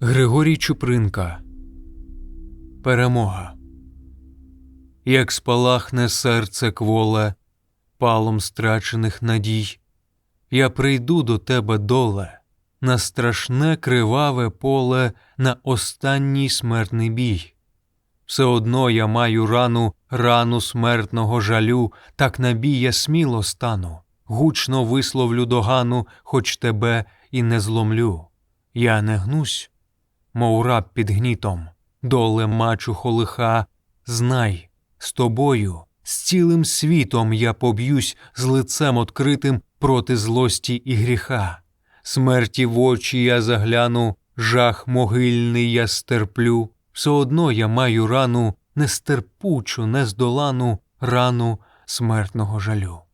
Григорій Чупринка Перемога. Як спалахне серце кволе, палом страчених надій, я прийду до тебе доле, на страшне криваве поле, на останній смертний бій. Все одно я маю рану, рану смертного жалю, так на бій я сміло стану, гучно висловлю догану, хоч тебе і не зломлю. Я не гнусь, мов раб під гнітом, доле мачухо лиха, знай, з тобою, з цілим світом я поб'юсь з лицем откритим проти злості і гріха. Смерті в очі я загляну, жах могильний я стерплю, все одно я маю рану, нестерпучу, нездолану рану смертного жалю.